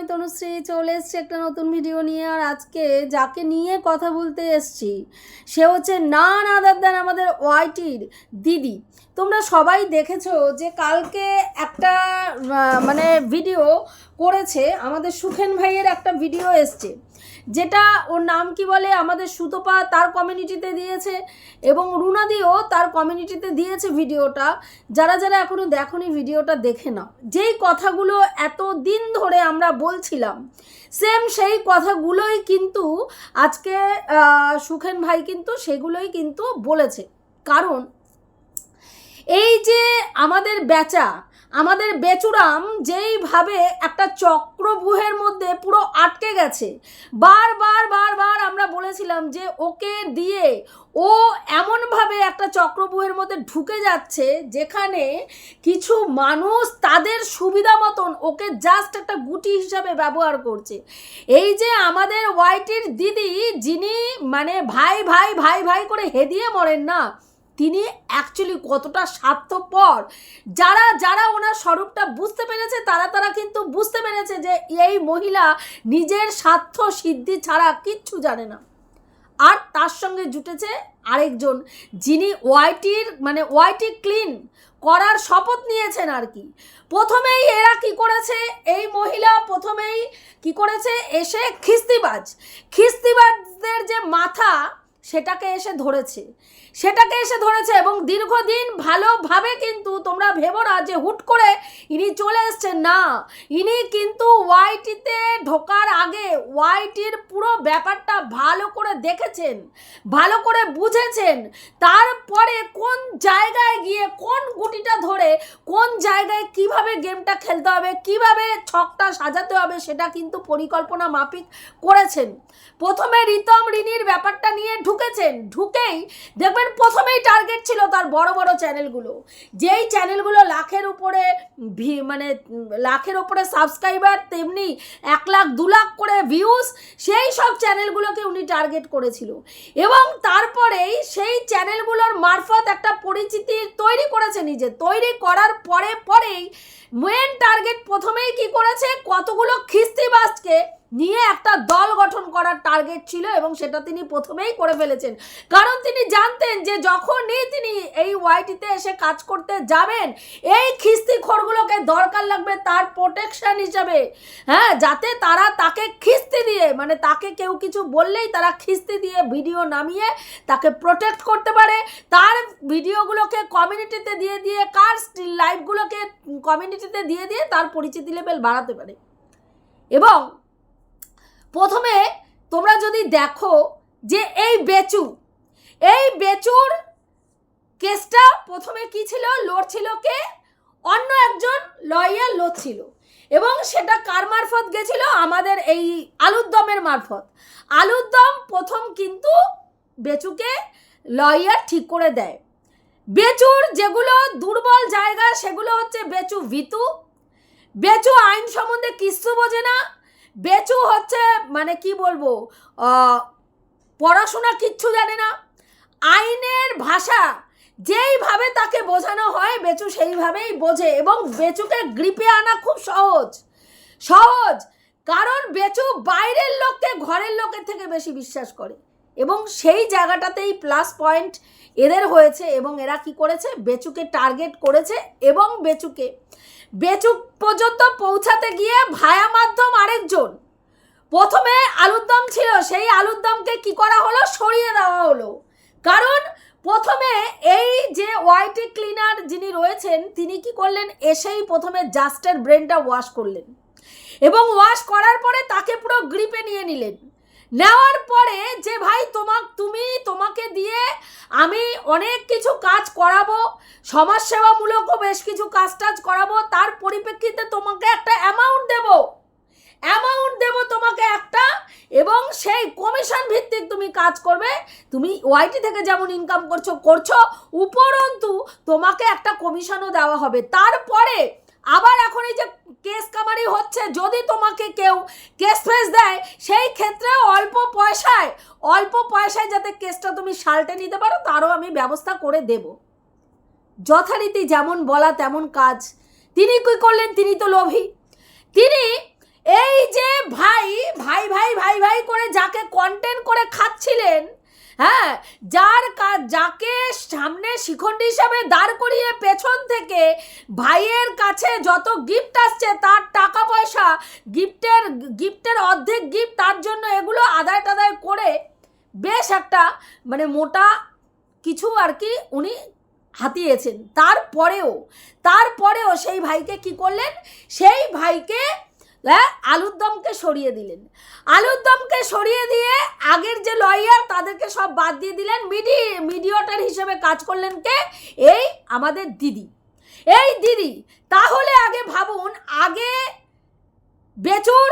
আমি তনুশ্রী চলে এসেছি একটা নতুন ভিডিও নিয়ে, আর আজকে যাকে নিয়ে কথা বলতে এসছি, সে হচ্ছে না আদার দেন আমাদের ওয়াইটির দিদি। তোমরা সবাই দেখেছ যে কালকে একটা মানে ভিডিও করেছে, আমাদের সুখেন ভাইয়ের একটা ভিডিও এসছে। যেটা ওর নাম কি বলে? আমাদের সুতপা তার কমিউনিটিতে দিয়েছে এবং রুনাদিও তার কমিউনিটিতে দিয়েছে ভিডিওটা। যারা যারা এখনও দেখোনি ভিডিওটা দেখে নাও। যেই কথাগুলো এত দিন ধরে আমরা বলছিলাম সেম সেই কথাগুলোই কিন্তু আজকে সুখেন ভাই কিন্তু সেগুলোই কিন্তু বলেছে। কারণ এই যে আমাদের বেচা আমাদের বেচুরাম যেইভাবে একটা চক্রভূহের মধ্যে পুরো আটকে গেছে। বারবার বারবার আমরা বলেছিলাম যে ওকে দিয়ে ও এমনভাবে একটা চক্রভূহের মধ্যে ঢুকে যাচ্ছে যেখানে কিছু মানুষ তাদের সুবিধা মতন ওকে জাস্ট একটা গুটি হিসাবে ব্যবহার করছে। এই যে আমাদের ওয়াইটির দিদি, যিনি মানে ভাই ভাই ভাই ভাই করে হেদিয়ে মরেন না তিনি অ্যাকচুয়ালি কতটা স্বার্থপর? যারা যারা ওনার স্বরূপটা বুঝতে পেরেছে, তারা তারা কিন্তু বুঝতে পেরেছে যে এই মহিলা নিজের স্বার্থ সিদ্ধি ছাড়া কিচ্ছু জানে না। আর তার সঙ্গে জুটেছে আরেকজন, যিনি ওয়াইটির মানে ওয়াইটি ক্লিন করার শপথ নিয়েছেন আর কি। প্রথমেই এরা কি করেছে? এই মহিলা প্রথমেই কি করেছে? এসে খিস্তিবাজ। খিস্তিবাজদের যে মাথা সেটাকে এসে ধরেছে। সেটাকে এসে ধরেছে এবং দীর্ঘদিন ভালোভাবে কিন্তু তোমরা ভেবো না যে হুট করে ইনি চলে এসছেন। না, ইনি কিন্তু ওয়াইটিতে ঢোকার আগে ওয়াইটির পুরো ব্যাপারটা ভালো করে দেখেছেন, ভালো করে বুঝেছেন। তারপরে কোন জায়গায় গিয়ে, কোন গুটিটা ধরে, কোন জায়গায় কীভাবে গেমটা খেলতে হবে, কীভাবে ছকটা সাজাতে হবে সেটা কিন্তু পরিকল্পনা মাফিক করেছেন। প্রথমে রিতম রিনির ব্যাপারটা নিয়ে ঢুকেছেন, ঢুকেই দেখবেন প্রথমেই টার্গেট ছিল তার বড় বড় চ্যানেলগুলো। যেই চ্যানেলগুলো লাখের উপরে ভি- মানে লাখের উপরে সাবস্ক্রাইবার তেমনি এক লাখ, দু লাখ করে ভিউজ সেই সব চ্যানেলগুলোকে উনি টার্গেট করেছিল। এবং তারপরেই সেই চ্যানেলগুলোর মারফত একটা পরিচিতি তৈরি করেছে নিজে। তৈরি করার পরে পরেই মেন টার্গেট প্রথমেই কি করেছে? কতগুলো খিস্তিবাজকে নিয়ে একটা দল গঠন করার টার্গেট ছিল এবং সেটা তিনি প্রথমেই করে ফেলেছেন। কারণ তিনি জানতেন যে যখনই তিনি এই ওয়াইটিতে এসে কাজ করতে যাবেন, এই খিস্তি খোরগুলোকে দরকার লাগবে তার প্রোটেকশন হিসাবে। হ্যাঁ যাতে তারা তাকে খিস্তি দিয়ে মানে তাকে কেউ কিছু বললেই তারা খিস্তি দিয়ে ভিডিও নামিয়ে তাকে প্রোটেক্ট করতে পারে। তার ভিডিওগুলোকে কমিউনিটিতে দিয়ে দিয়ে, কার লাইভগুলোকে কমিউনিটিতে দিয়ে দিয়ে তার পরিচিতি লেভেল বাড়াতে পারে। এবং প্রথমে তোমরা যদি দেখো যে এই বেচু, এই বেচুর কেসটা প্রথমে কি ছিল? লড়ছিল কে? অন্য একজন লয়ার লড়ছিল এবং সেটা কার মারফত গেছিল? আমাদের এই আলুর দমের মারফত। আলুর দম প্রথম কিন্তু বেচুকে লয়ার ঠিক করে দেয়। বেচুর যেগুলো দুর্বল জায়গা, সেগুলো হচ্ছে বেচু ভিতু। বেচু আইন সম্বন্ধে কিচ্ছু বোঝে না। বেচু হচ্ছে মানে কি বলব পড়াশোনা কিচ্ছু জানে না। আইনের ভাষা যেইভাবে তাকে বোঝানো হয়, বেচু সেইভাবেই বোঝে এবং বেচুকে গ্রিপে আনা খুব সহজ। সহজ, কারণ বেচু বাইরের লোককে ঘরের লোকের থেকে বেশি বিশ্বাস করে এবং সেই জায়গাটাতেই প্লাস পয়েন্ট এদের হয়েছে এবং এরা কি করেছে? বেচুকে টার্গেট করেছে এবং বেচুকে বেচু পর্যন্ত পৌঁছাতে গিয়ে ভায়া মাধ্যম আরেকজন। প্রথমে আলুর দম ছিল, সেই আলুর দমকে কি করা হলো? সরিয়ে দেওয়া হলো। কারণ প্রথমে এই যে ওয়াইটি ক্লিনার যিনি রয়েছেন, তিনি কি করলেন? এসেই প্রথমে জাস্টের ব্রেনটা ওয়াশ করলেন। এবং ওয়াশ করার পরে তাকে পুরো গ্রিপে নিয়ে নিলেন। নেওয়ার পরে যে ভাই তোমাক, তুমি তোমাকে দিয়ে আমি অনেক কিছু কাজ করাবো, সমাজসেবামূলকও বেশ কিছু কাজ টাজ করাবো, তার পরিপ্রেক্ষিতে তোমাকে একটা অ্যামাউন্ট দেব। অ্যামাউন্ট দেব তোমাকে একটা এবং সেই কমিশন ভিত্তিক তুমি কাজ করবে। তুমি ওয়াইটি থেকে যেমন ইনকাম করছ করছ, উপরন্তু তোমাকে একটা কমিশনও দেওয়া হবে। তারপরে আবার এখন এই যে কেস কামারি হচ্ছে, যদি তোমাকে কেউ কেস ফেস দেয়, সেই ক্ষেত্রে অল্প পয়সায় অল্প পয়সায় যাতে কেসটা তুমি সালটে নিতে পারো, তারও আমি ব্যবস্থা করে দেব। যথারীতি যেমন বলা তেমন কাজ। তিনি কী করলেন? তিনি তো লোভী। তিনি এই যে ভাই ভাই ভাই ভাই ভাই করে যাকে কন্টেন্ট করে খাচ্ছিলেন হ্যাঁ যার যাকে সামনে শিখণ্ডী হিসাবে দাঁড় করিয়ে পেছন থেকে ভাইয়ের কাছে যত গিফট আসছে, তার টাকা পয়সা গিফটের গিফটের অর্ধেক গিফট তার জন্য এগুলো আদায় টাদায় করে বেশ একটা মানে মোটা কিছু আর কি উনি হাতিয়েছেন। তারপরেও তারপরেও সেই ভাইকে কি করলেন? সেই ভাইকে আলুর দমকে সরিয়ে দিলেন। আলুর দমকে সরিয়ে দিয়ে আগের যে লয়ার তাদেরকে সব বাদ দিয়ে দিলেন। মিডি মিডিয়েটর হিসেবে কাজ করলেন কে? এই আমাদের দিদি। এই দিদি, তাহলে আগে ভাবুন, আগে বেচুর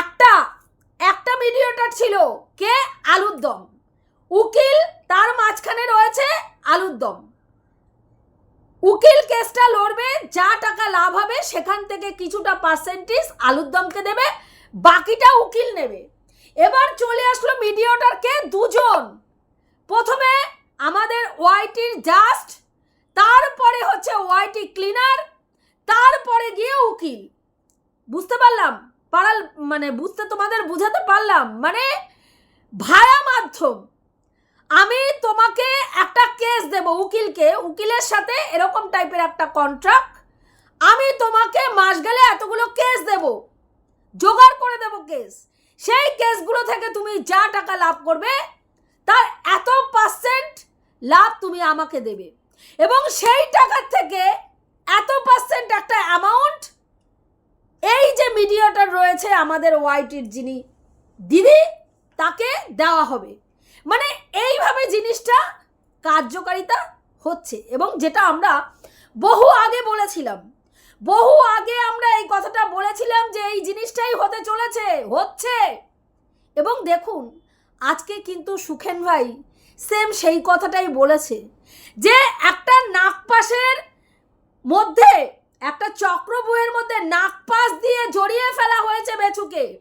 একটা একটা মিডিয়েটর ছিল কে? আলুর দম। উকিল, তার মাঝখানে রয়েছে আলুর দম। উকিল কেসটা লড়বে, যা টাকা লাভ হবে, সেখান থেকে কিছুটা পার্সেন্টেজ আলুর দমকে দেবে, বাকিটা উকিল নেবে। এবার চলে আসলো মিডিয়েটরকে দুজন। প্রথমে আমাদের ওয়াইটির জাস্ট, তারপরে হচ্ছে ওয়াইটি ক্লিনার, তারপরে গিয়ে উকিল। বুঝতে পারলাম? পারাল মানে বুঝতে তোমাদের বুঝাতে পারলাম। মানে ভায়া মাধ্যম। আমি তোমাকে একটা কেস দেব উকিলকে। উকিলের সাথে এরকম টাইপের একটা কন্ট্রাক্ট আমি তোমাকে মাস গেলে এতগুলো কেস দেব। জোগাড় করে দেব কেস সেই কেসগুলো থেকে তুমি যা টাকা লাভ করবে, তার এত পার্সেন্ট লাভ তুমি আমাকে দেবে। এবং সেই টাকার থেকে এত পার্সেন্ট একটা অ্যামাউন্ট এই যে মিডিয়েটর রয়েছে আমাদের ওয়াইটির যিনি, দিদি, তাকে দেওয়া হবে। মানে এইভাবে জিনিসটা কার্যকারিতা হচ্ছে। এবং যেটা আমরা বহু আগে বলেছিলাম, বহু আগে আমরা এই কথাটা বলেছিলাম যে এই জিনিসটাই হতে চলেছে, হচ্ছে। এবং দেখুন, আজকে কিন্তু সুখেন ভাই সেম সেই কথাটাই বলেছে যে একটা নাগপাশের মধ্যে, একটা চক্রবুয়ের মধ্যে নাগপাশ দিয়ে জড়িয়ে ফেলা হয়েছে বেচুকে।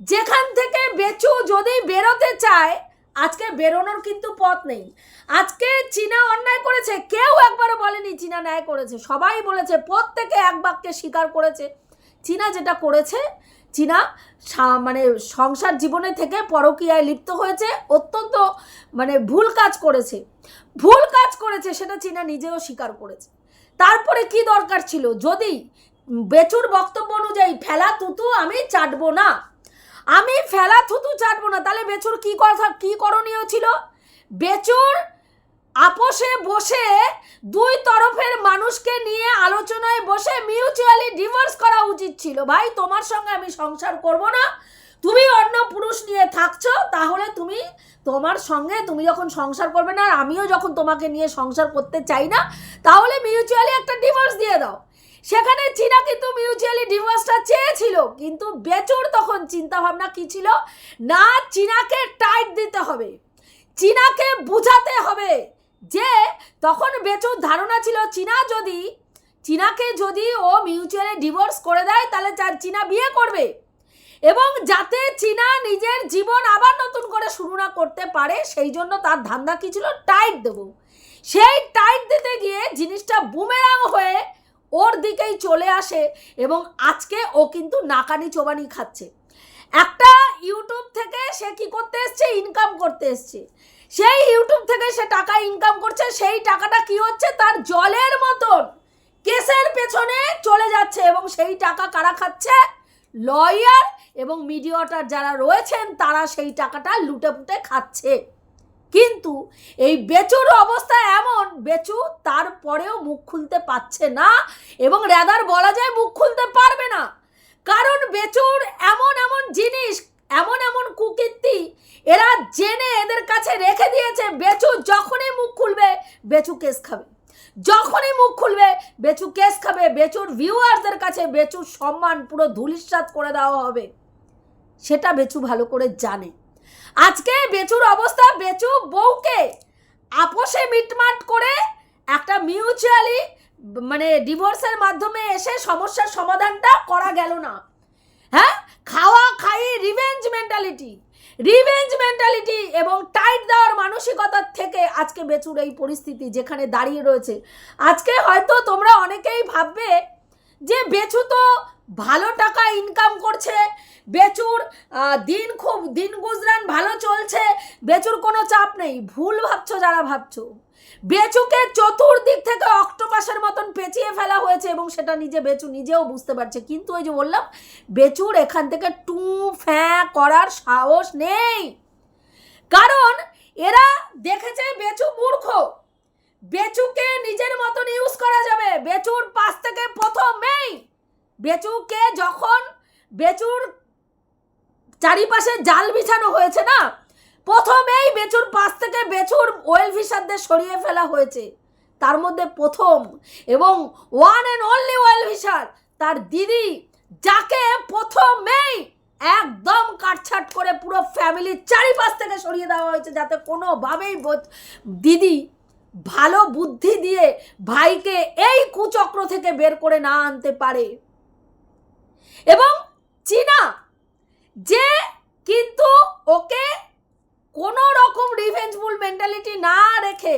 যেখান থেকে বেচু যদি বেরোতে চায় আজকে বেরোনোর কিন্তু পথ নেই। আজকে চীনা অন্যায় করেছে, কেউ একবারও বলেনি চীনা ন্যায় করেছে। সবাই বলেছে, প্রত্যেকে এক বাক্যে স্বীকার করেছে। চীনা যেটা করেছে, চীনা মানে সংসার জীবনে থেকে পরকীয়ায় লিপ্ত হয়েছে, অত্যন্ত মানে ভুল কাজ করেছে। ভুল কাজ করেছে সেটা চীনা নিজেও স্বীকার করেছে। তারপরে কি দরকার ছিল? যদি বেচুর বক্তব্য অনুযায়ী, ফেলা তুতু, আমি চাটবো না। আমি ফেলা থুতু চাটবো না। তাহলে বেচুর কি কথা, কি করণীয় ছিল? বেচুর আপোষে বসে দুই তরফের মানুষকে নিয়ে আলোচনায় বসে মিউচুয়ালি ডিভোর্স করা উচিত ছিল। ভাই, তোমার সঙ্গে আমি সংসার করব না। তুমি অন্য পুরুষ নিয়ে থাকছো, তাহলে তুমি তোমার সঙ্গে, তুমি যখন সংসার করবে না আর আমিও যখন তোমাকে নিয়ে সংসার করতে চাই না, তাহলে মিউচুয়ালি একটা ডিভোর্স দিয়ে দাও। সেখানে চীনা কিন্তু মিউচুয়ালি ডিভোর্সটা চেয়েছিল, কিন্তু বেচুর তখন চিন্তা ভাবনা কি ছিল? না, চীনাকে টাইট দিতে হবে। চীনাকে বুঝাতে হবে যে, তখন বেচুর ধারণা ছিল চীনা যদি, চীনাকে যদি ও মিউচুয়ালি ডিভোর্স করে দেয়, তাহলে চার চীনা বিয়ে করবে। এবং যাতে চীনা নিজের জীবন আবার নতুন করে শুরু না করতে পারে, সেই জন্য তার ধান্দা কি ছিল? টাইট দেবো। সেই টাইট দিতে গিয়ে জিনিসটা বুমেরাং হয়ে ওর দিকেই চলে আসে এবং আজকে ও কিন্তু নাকানি চোবানি খাচ্ছে। একটা ইউটিউব থেকে সে কি করতে এসছে? ইনকাম করতে এসছে। সেই ইউটিউব থেকে সে টাকা ইনকাম করছে, সেই টাকাটা কি হচ্ছে? তার জলের মতন কেসের পেছনে চলে যাচ্ছে এবং সেই টাকা কারা খাচ্ছে? লয়ার এবং মিডিয়াটার যারা রয়েছেন, তারা সেই টাকাটা লুটে পুটে খাচ্ছে। কিন্তু এই বেচুর অবস্থা এমন, বেচু তারপরেও মুখ খুলতে পারছে না এবং রেদার বলা যায় মুখ খুলতে পারবে না। কারণ বেচুর এমন এমন জিনিস, এমন এমন কুকীর্তি এরা জেনে এদের কাছে রেখে দিয়েছে, বেচু যখনই মুখ খুলবে, বেচু কেস খাবে। যখনই মুখ খুলবে, বেচু কেস খাবে, বেচুর ভিউয়ারদের কাছে বেচুর সম্মান পুরো ধুলিস্বাদ করে দেওয়া হবে। সেটা বেচু ভালো করে জানে। আজকে বেচুর অবস্থা, বেচু বউকে আপোষে মিটমাট করে একটা মিউচুয়ালি মানে ডিভোর্সের মাধ্যমে এসে সমস্যার সমাধানটা করা গেল না। হ্যাঁ? খাওয়া, খাই রিভেঞ্জ মেন্টালিটি রিভেঞ্জ মেন্টালিটি এবং টাইট দেওয়ার মানসিকতার থেকে আজকে বেচুর এই পরিস্থিতি যেখানে দাঁড়িয়ে রয়েছে। আজকে হয়তো তোমরা অনেকেই ভাববে যে বেচু তো ভালো টাকা ইনকাম করছে দিন খুব, দিন গুজরান ভালো চলছে, বেচুর কোনো চাপ নেই। ভুল ভাবছ যারা ভাবছ। বেচুকে চতুর্দিক থেকে অক্টোপাসের মতন পেঁচিয়ে ফেলা হয়েছে এবং সেটা নিজে, বেচু নিজেও বুঝতে পারছে। কিন্তু ওই যে বললাম, বেচুর এখান থেকে টু ফ্যাঁ করার সাহস নেই। কারণ এরা দেখেছে বেচু মূর্খ। বেচুকে নিজের মতন ইউজ করা যাবে। বেচুর পাশ থেকে প্রথমেই বেচুকে যখন, বেচুর চারিপাশে জাল বিছানো হয়েছে না? প্রথমেই বেচুর পাশ থেকে বেচুর ওয়েল ফিশারদের সরিয়ে ফেলা হয়েছে। তার মধ্যে প্রথম এবং one and only well fisher তার দিদি, যাকে প্রথমেই একদম কাটছাট করে পুরো ফ্যামিলির চারিপাশ থেকে সরিয়ে দেওয়া হয়েছে যাতে কোনোভাবেই দিদি ভালো বুদ্ধি দিয়ে ভাইকে এই কুচক্র থেকে বের করে না আনতে পারে। এবং চীনা যে কিন্তু ওকে কোনো রকম রিভেঞ্জফুল মেন্টালিটি না রেখে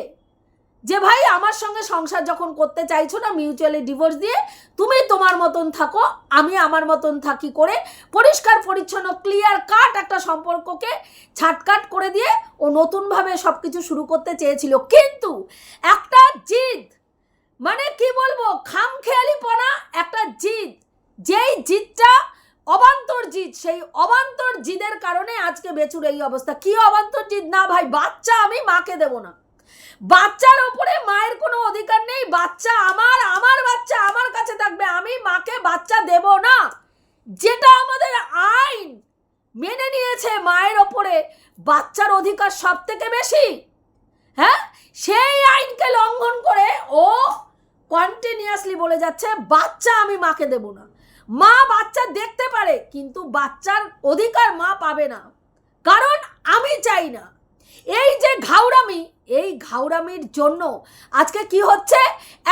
যে, ভাই, আমার সঙ্গে সংসার যখন করতে চাইছো না মিউচুয়ালি ডিভোর্স দিয়ে, তুমি তোমার মতন থাকো, আমি আমার মতন থাকি করে পরিষ্কার, পরিচ্ছন্ন ক্লিয়ার কাট একটা সম্পর্ককে ছাটকাট করে দিয়ে ও নতুনভাবে সব কিছু শুরু করতে চেয়েছিল। কিন্তু একটা জিদ মানে কি বলব, খামখেয়ালিপনা একটা জিদ, যেই জিদটা অবান্তর জিদ সেই অবান্তর জিদের কারণে আজকে বেচুর এই অবস্থা। কি অবান্তর জিদ না ভাই, বাচ্চা আমি মাকে দেব না। বাচ্চার ওপরে মায়ের কোনো অধিকার নেই। বাচ্চা আমার আমার বাচ্চা আমার কাছে থাকবে। আমি মাকে বাচ্চা দেব না। যেটা আমাদের আইন মেনে নিয়েছে মায়ের ওপরে, বাচ্চার অধিকার সব থেকে বেশি। হ্যাঁ? সেই আইনকে লঙ্ঘন করে ও কন্টিনিউয়াসলি বলে যাচ্ছে, বাচ্চা আমি মাকে দেব না। মা বাচ্চা দেখতে পারে, কিন্তু বাচ্চার অধিকার মা পাবে না। কারণ আমি চাই না। এই যে ঘাউরামি, এই ঘাউরামির জন্য আজকে কি হচ্ছে?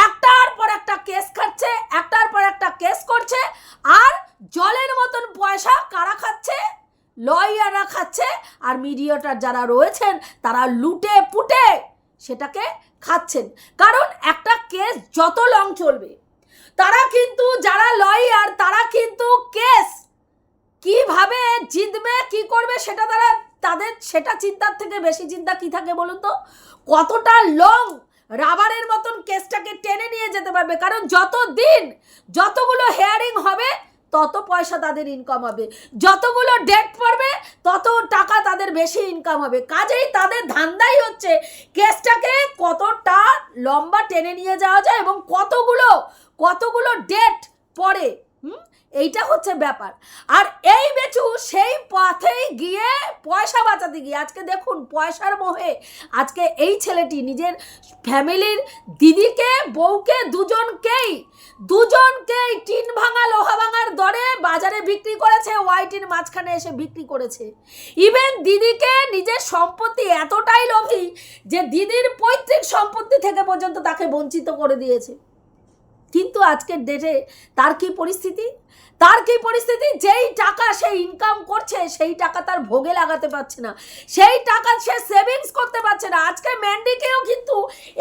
একটার পর একটা কেস খাচ্ছে, একটার পর একটা কেস করছে, আর জলের মতন পয়সা কারা খাচ্ছে? লয়াররা খাচ্ছে, আর মিডিয়াটার যারা রয়েছেন, তারা লুটে পুটে সেটাকে খাচ্ছেন। কারণ একটা কেস যত লং চলবে তারা কিন্তু যারা লয়ার তারা কিন্তু কেস কীভাবে জিতবে, কি করবে, সেটা তারা, তাদের, সেটা চিন্তার থেকে বেশি চিন্তা কি থাকে বলুন তো? কতটা লং রাবারের মতন কেসটাকে টেনে নিয়ে যেতে পারবে? কারণ যত দিন যতগুলো হেয়ারিং হবে, তত পয়সা তাদের ইনকাম হবে। যতগুলো ডেট পড়বে, তত টাকা তাদের বেশি ইনকাম হবে। কাজেই তাদের ধান্দাই হচ্ছে কেসটাকে কতটা লম্বা টেনে নিয়ে যাওয়া যায় এবং কতগুলো কতগুলো ডেট পড়ে? হুম? এইটা হচ্ছে ব্যাপার। আর এই বেচু সেই পথেই গিয়ে পয়সা বাঁচাতে গিয়ে, আজকে দেখুন পয়সার মোহে আজকে এই ছেলেটি নিজের ফ্যামিলির দিদিকে, বউকে, দুজনকেই দুজনকেই টিন ভাঙা, লোহা ভাঙার দরে বাজারে বিক্রি করেছে, ওয়াইটির মাঝখানে এসে বিক্রি করেছে। ইভেন দিদিকে নিজের সম্পত্তি এতটাই লোভী যে দিদির পৈতৃক সম্পত্তি থেকে পর্যন্ত তাকে বঞ্চিত করে দিয়েছে। কিন্তু আজকের ডেটে তার কি পরিস্থিতি? তার কি পরিস্থিতি? যেই টাকা সে ইনকাম করছে, সেই টাকা তার ভোগে লাগাতে পারছে না। সেই টাকা সে সেভিংস করতে পারছে না। আজকে ম্যান্ডিকেও কিন্তু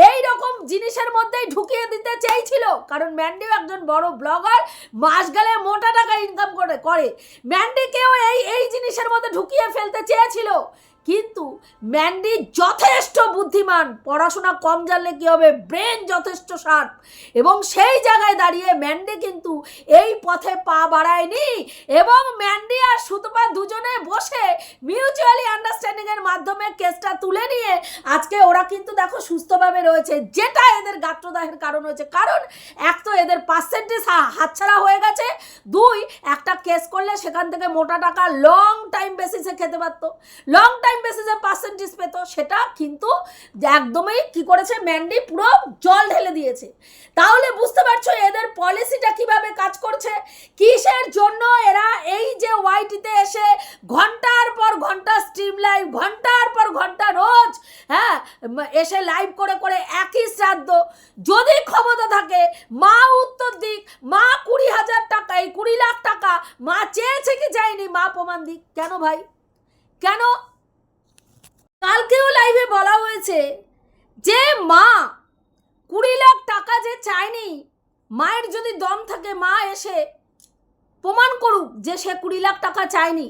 এই রকম জিনিসের মধ্যেই ঢুকিয়ে দিতে চেয়েছিল। কারণ ম্যান্ডিও একজন বড় ব্লগার মাস গেলে মোটা টাকা ইনকাম করে করে। ম্যান্ডিকেও এই এই জিনিসের মধ্যে ঢুকিয়ে ফেলতে চেয়েছিল। কিন্তু ম্যান্ডি যথেষ্ট বুদ্ধিমান। পড়াশোনা কম জানলে কী হবে? ব্রেন যথেষ্ট শার্প। এবং সেই জায়গায় দাঁড়িয়ে ম্যান্ডি কিন্তু এই পথে পা বাড়ায়নি এবং ম্যান্ডি আর সুতপা দুজনে বসে মিউচুয়ালি আন্ডারস্ট্যান্ডিংয়ের মাধ্যমে কেসটা তুলে নিয়ে আজকে ওরা কিন্তু দেখো সুস্থভাবে রয়েছে। যেটা এদের গাত্রদাহের কারণ হয়েছে। কারণ এক তো এদের পার্সেন্টেজ হাতছাড়া হয়ে গেছে। দুই, একটা কেস করলে সেখান থেকে মোটা টাকা লং টাইম বেসিসে খেতে পারতো। লং টাইম বেসিসে পার্সেন্টেজ পেতো, সেটা কিন্তু একদমই কি করেছে ম্যান্ডি পুরো জল ঢেলে দিয়েছে। তাহলে বুঝতে পারছ এদের পলিসিটা কীভাবে কাজ করছে? কিসের জন্য এরা এই যে ওয়াইটিতে এসে ঘণ্টার পর ঘণ্টা স্ট্রিম লাইভ ঘণ্টার পর ঘণ্টা রোজ হ্যাঁ এসে লাইভ করে করে একই শ্রাদ্ধ। যদি ক্ষমতা থাকে, মা উত্তর দিক, মা কুড়ি হাজার টাকা, এই কুড়ি লাখ টাকা মা চেয়েছে কি চাইনি মা প্রমাণ দিক। কেন ভাই? কেন? কালকেও লাইভে বলা হয়েছে যে, মা, কুড়ি লাখ টাকা যে চায়নি মায়ের যদি দম থাকে, মা এসে প্রমাণ করুক যে সে কুড়ি লাখ টাকা চায়নি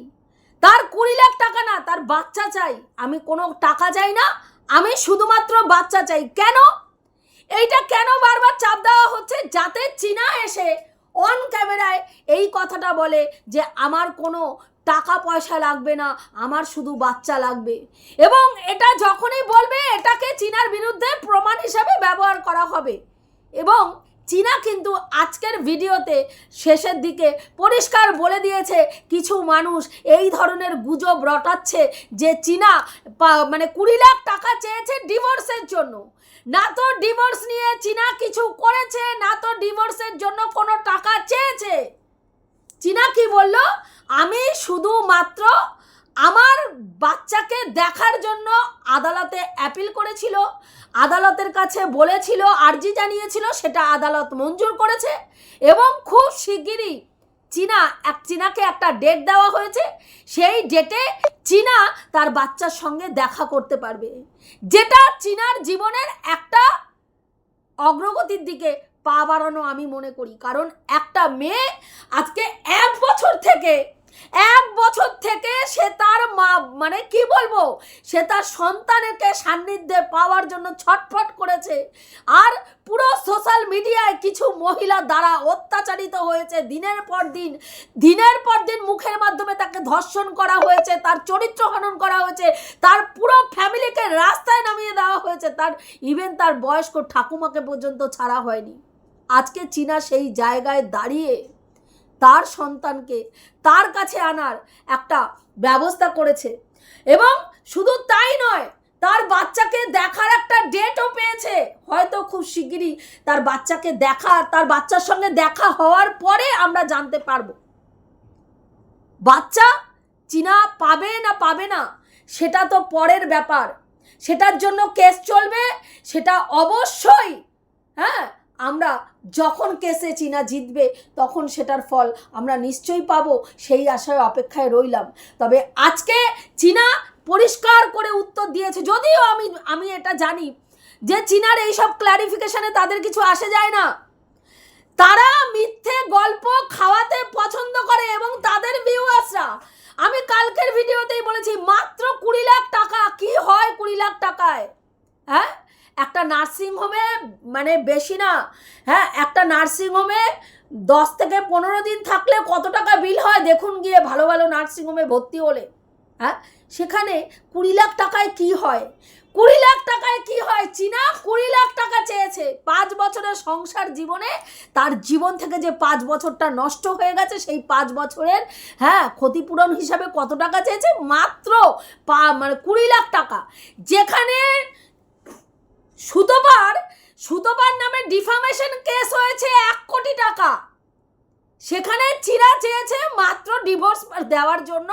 তার কুড়ি লাখ টাকা না, তার বাচ্চা চাই। আমি কোনো টাকা চাই না, আমি শুধুমাত্র বাচ্চা চাই। কেন? এইটা কেন বারবার চাপ দেওয়া হচ্ছে? যাতে চীনা এসে অন ক্যামেরায় এই কথাটা বলে যে, আমার কোনো টাকা পয়সা লাগবে না, আমার শুধু বাচ্চা লাগবে। এবং এটা যখনই বলবে, এটাকে চীনার বিরুদ্ধে প্রমাণ হিসাবে ব্যবহার করা হবে। এবং চীনা কিন্তু আজকের ভিডিওতে শেষের দিকে পরিষ্কার বলে দিয়েছে, কিছু মানুষ এই ধরনের গুজব রটাচ্ছে যে চীনা মানে কুড়ি লাখ টাকা চেয়েছে ডিভোর্সের জন্য। না তো ডিভোর্স নিয়ে চীনা কিছু করেছে, না তো ডিভোর্সের জন্য কোনো টাকা চেয়েছে। চীনা কি বলল? আমি শুধুমাত্র আমার বাচ্চাকে দেখার জন্য আদালতে অ্যাপিল করেছিল, আদালতের কাছে বলেছিল, আর্জি জানিয়েছিল, সেটা আদালত মঞ্জুর করেছে এবং খুব শিগগিরই চীনা, এক চীনাকে একটা ডেট দেওয়া হয়েছে, সেই ডেটে চীনা তার বাচ্চার সঙ্গে দেখা করতে পারবে। যেটা চীনার জীবনের একটা অগ্রগতির দিকে পা বাড়ানো আমি মনে করি। কারণ একটা মেয়ে আজকে এক বছর থেকে এক বছর থেকে সে তার মা মানে কি বলব, সে তার সন্তানকে সান্নিধ্যে পাওয়ার জন্য ছটফট করেছে। আর পুরো সোশ্যাল মিডিয়ায় কিছু মহিলা দ্বারা অত্যাচারিত হয়েছে। দিনের পর দিন, দিনের পর দিন মুখের মাধ্যমে তাকে ধর্ষণ করা হয়েছে, তার চরিত্র হনন করা হয়েছে, তার পুরো ফ্যামিলিকে রাস্তায় নামিয়ে দেওয়া হয়েছে। তার ইভেন তার বয়স্ক ঠাকুমাকে পর্যন্ত ছাড়া হয়নি। আজকে চীনা সেই জায়গায় দাঁড়িয়ে তার সন্তানকে তার কাছে আনার একটা ব্যবস্থা করেছে। এবং শুধু তাই নয়, তার বাচ্চাকে দেখার একটা ডেটও পেয়েছে। হয়তো খুব শিগগিরই তার বাচ্চাকে দেখা, তার বাচ্চার সঙ্গে দেখা হওয়ার পরে আমরা জানতে পারব। বাচ্চা চীনা পাবে না পাবে না, সেটা তো পরের ব্যাপার। সেটার জন্য কেস চলবে, সেটা অবশ্যই হ্যাঁ আমরা যখন কেসে চীনা জিতবে, তখন সেটার ফল আমরা নিশ্চয়ই পাবো, সেই আশায় অপেক্ষায় রইলাম। তবে আজকে চীনা পরিষ্কার করে উত্তর দিয়েছে, যদিও আমি আমি এটা জানি যে চীনার এইসব ক্ল্যারিফিকেশনে তাদের কিছু আসে যায় না। তারা মিথ্যে গল্প খাওয়াতে পছন্দ করে এবং তাদের ভিউয়ার্সরা আমি কালকের ভিডিওতেই বলেছি, মাত্র কুড়ি লাখ টাকা, কি হয় কুড়ি লাখ টাকায়? হ্যাঁ? একটা নার্সিং হোমে মানে বেশি না হ্যাঁ একটা নার্সিং হোমে দশ থেকে পনেরো দিন থাকলে কত টাকা বিল হয়? দেখুন গিয়ে ভালো ভালো নার্সিং হোমে ভর্তি হলে হ্যাঁ? সেখানে কুড়ি লাখ টাকায় কি হয়? কুড়ি লাখ টাকায় কি হয়? চীনা কুড়ি লাখ টাকা চেয়েছে। পাঁচ বছরের সংসার জীবনে তার জীবন থেকে যে পাঁচ বছরটা নষ্ট হয়ে গেছে, সেই পাঁচ বছরের হ্যাঁ ক্ষতিপূরণ হিসাবে কত টাকা চেয়েছে? মাত্র পা মানে কুড়ি লাখ টাকা। যেখানে সুতোপার সুতোপার নামে ডিফামেশন কেস হয়েছে এক কোটি টাকা। সেখানে চিরা চেয়েছে মাত্র ডিভোর্স দেওয়ার জন্য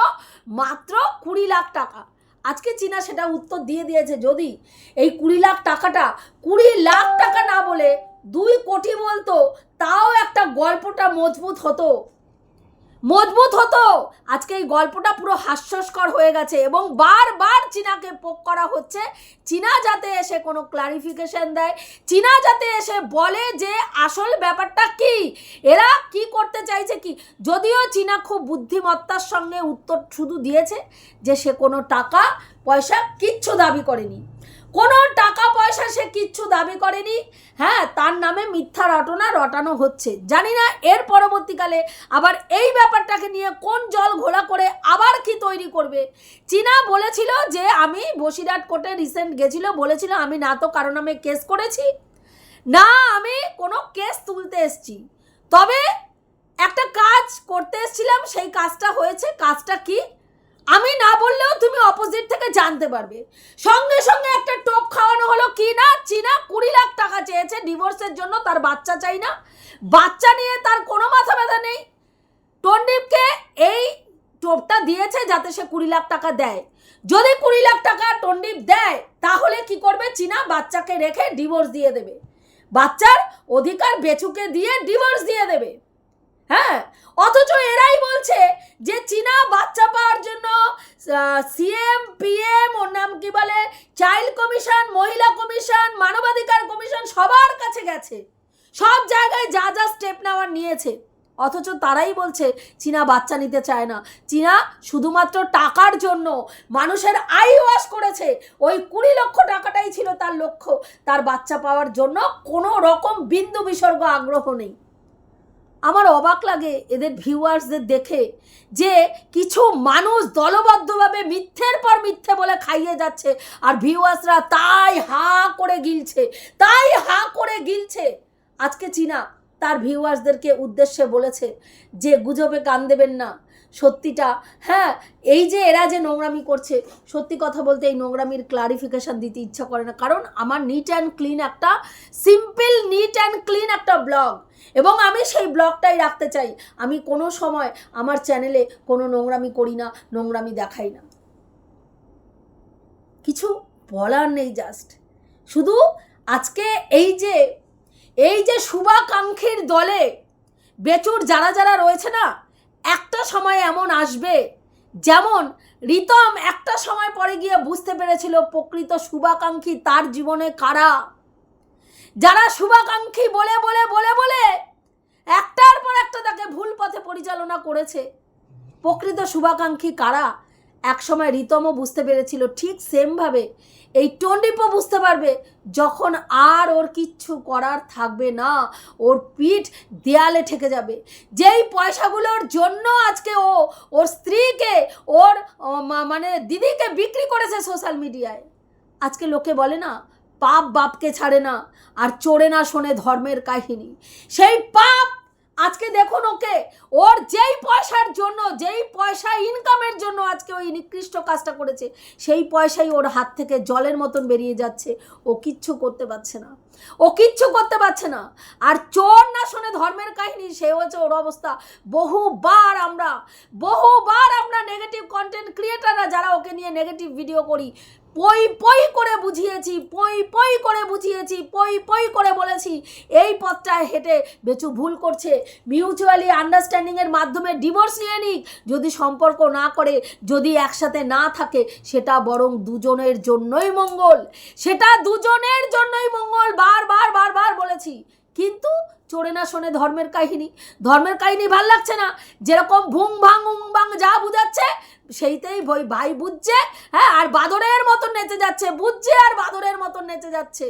মাত্র কুড়ি লাখ টাকা। আজকে চীনা সেটা উত্তর দিয়ে দিয়েছে, যদি এই কুড়ি লাখ টাকাটা কুড়ি লাখ টাকা না বলে দুই কোটি বলতো, তাও একটা গল্পটা মজবুত হতো। মজবুত হতো। আজকে এই গল্পটা পুরো হাস্যস্কর হয়ে গেছে এবং বারবার চীনাকে পোক করা হচ্ছে। চীনা যাতে এসে কোনো ক্লারিফিকেশন দেয়, চীনা যাতে এসে বলে যে আসল ব্যাপারটা কি, এরা কি করতে চাইছে কি? যদিও চীনা খুব বুদ্ধিমত্তার সঙ্গে উত্তর শুধু দিয়েছে যে সে কোনো টাকা, পয়সা কিচ্ছু দাবি করেনি। কোনো টাকা পয়সা সে কিচ্ছু দাবি করেনি। হ্যাঁ তার নামে মিথ্যা রটনা রটানো হচ্ছে। জানি না এর পরবর্তীকালে আবার এই ব্যাপারটাকে নিয়ে কোন জল ঘোলা করে আবার কি তৈরি করবে। চীনা বলেছিল যে আমি বসিরহাট কোর্টে রিসেন্ট গেছিল, বলেছিল আমি না তো কারও নামে কেস করেছি, না আমি কোনো কেস তুলতে এসছি। তবে একটা কাজ করতে এসছিলাম, সেই কাজটা হয়েছে। কাজটা কি? আমি না বললেও তুমি অপোজিট থেকে জানতে পারবে। সঙ্গে সঙ্গে একটা টোপ খাওয়ানো হলো কি না চীনা কুড়ি লাখ টাকা চেয়েছে ডিভোর্সের জন্য, তার বাচ্চা চাই না। বাচ্চা নিয়ে তার কোনো মাথা ব্যথা নেই। টন্ডিপকে এই টোপটা দিয়েছে যাতে সে কুড়ি লাখ টাকা দেয়। যদি কুড়ি লাখ টাকা টন্ডিপ দেয়, তাহলে কি করবে? চীনা বাচ্চাকে রেখে ডিভোর্স দিয়ে দেবে। বাচ্চার অধিকার বেচুকে দিয়ে ডিভোর্স দিয়ে দেবে। হ্যাঁ অথচ এরাই বলছে যে চীনা বাচ্চা পাওয়ার জন্য সিএম পিএম ওর নাম কি বলে? চাইল্ড কমিশন মহিলা কমিশন মানবাধিকার কমিশন সবার কাছে গেছে। সব জায়গায় যা যা স্টেপ নেওয়ার নিয়েছে। অথচ তারাই বলছে চীনা বাচ্চা নিতে চায় না। চীনা শুধুমাত্র টাকার জন্য মানুষের আই ওয়াশ করেছে। ওই কুড়ি লক্ষ টাকাটাই ছিল তার লক্ষ্য। তার বাচ্চা পাওয়ার জন্য কোনো রকম বিন্দু বিসর্গ আগ্রহ নেই। আমার অবাক লাগে এদের ভিউয়ার্সদের দেখে যে কিছু মানুষ দলবদ্ধভাবে মিথ্যের পর মিথ্যে বলে খাইয়ে যাচ্ছে আর ভিউয়ার্সরা তাই হা করে গিলছে, তাই হা করে গিলছে। আজকে চীনা তার ভিউয়ার্সদেরকে উদ্দেশ্যে বলেছে যে গুজবে কান দেবেন না। সত্যিটা। হ্যাঁ এই যে এরা যে নোংরামি করছে, সত্যি কথা বলতে এই নোংরামির ক্লারিফিকেশান দিতে ইচ্ছা করে না। কারণ আমার নিট অ্যান্ড ক্লিন একটা সিম্পল নিট অ্যান্ড ক্লিন একটা ব্লগ এবং আমি সেই ব্লগটাই রাখতে চাই। আমি কোনো সময় আমার চ্যানেলে কোনো নোংরামি করি না, নোংরামি দেখাই না। কিছু বলার নেই জাস্ট শুধু আজকে এই যে এই যে শুভাকাঙ্ক্ষীর দলে বেচুর যারা যারা রয়েছে না একটা সময় এমন আসবে, যেমন রিতম একটা সময় পরে গিয়ে বুঝতে পেরেছিল প্রকৃত শুভাকাঙ্ক্ষী তার জীবনে কারা। যারা শুভাকাঙ্ক্ষী বলে বলে বলে বলে একটার পর একটা তাকে ভুল পথে পরিচালনা করেছে। প্রকৃত শুভাকাঙ্ক্ষী কারা? একসময় রিতমও বুঝতে পেরেছিল ঠিক সেমভাবে এই টন্ডিপও বুঝতে পারবে যখন আর ওর কিচ্ছু করার থাকবে না। ওর পিঠ দেয়ালে ঠেকে যাবে। যেই পয়সাগুলোর জন্য আজকে ও, ওর স্ত্রীকে, ওর মানে দিদিকে বিক্রি করেছে সোশ্যাল মিডিয়ায়। আজকে লোকে বলে না, পাপ বাপকে ছাড়ে না, আর চড়ে না শোনে ধর্মের কাহিনী। সেই পাপ আজকে দেখুন ওকে। ওর যেই পয়সার জন্য, যেই পয়সা ইনকামের জন্য আজকে ওই নিকৃষ্ট কাজটা করেছে, সেই পয়সাই ওর হাত থেকে জলের মতন বেরিয়ে যাচ্ছে। ও কিচ্ছু করতে পারছে না। ও কিচ্ছু করতে পারছে না। আর চোর না শোনে ধর্মের কাহিনী, সে হচ্ছে ওর অবস্থা। বহুবার আমরা বহুবার আমরা নেগেটিভ কন্টেন্ট ক্রিয়েটাররা যারা ওকে নিয়ে নেগেটিভ ভিডিও করি পই পই করে বুঝিয়েছি, পই পই করে বুঝিয়েছি, পই পই করে বলেছি, এই পথটায় হেঁটে বেচু ভুল করছে। মিউচুয়ালি আন্ডারস্ট্যান্ডিংয়ের মাধ্যমে ডিভোর্স নিয়ে নিক। যদি সম্পর্ক না করে, যদি একসাথে না থাকে, সেটা বরং দুজনের জন্যই মঙ্গল। সেটা দুজনের জন্যই মঙ্গল বারবার বারবার বলেছি। কিন্তু চোরে না শোনে ধর্মের কাহিনী। ধর্মের কাহিনী ভালো লাগছে না। যেরকম ভুং ভাং, উং ভাং যা বুঝাচ্ছে সেইটাই বই ভাই বুঝছে? হ্যাঁ আর বাদরের মতন নেচে যাচ্ছে, বুঝছে? আর বাদরের মতন নেচে যাচ্ছে।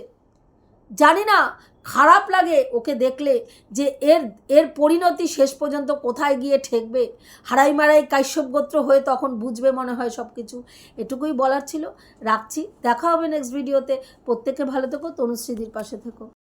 জানি না, খারাপ লাগে ওকে দেখলে যে এর এর পরিণতি শেষ পর্যন্ত কোথায় গিয়ে ঠেকবে। হারাই মারাই কাশ্যপ গোত্র হয়ে তখন বুঝবে মনে হয় সব কিছু এটুকুই বলার ছিল। রাখছি। দেখা হবে নেক্সট ভিডিওতে প্রত্যেকে ভালো থেকো, তনুশ্রীদির পাশে থেকো।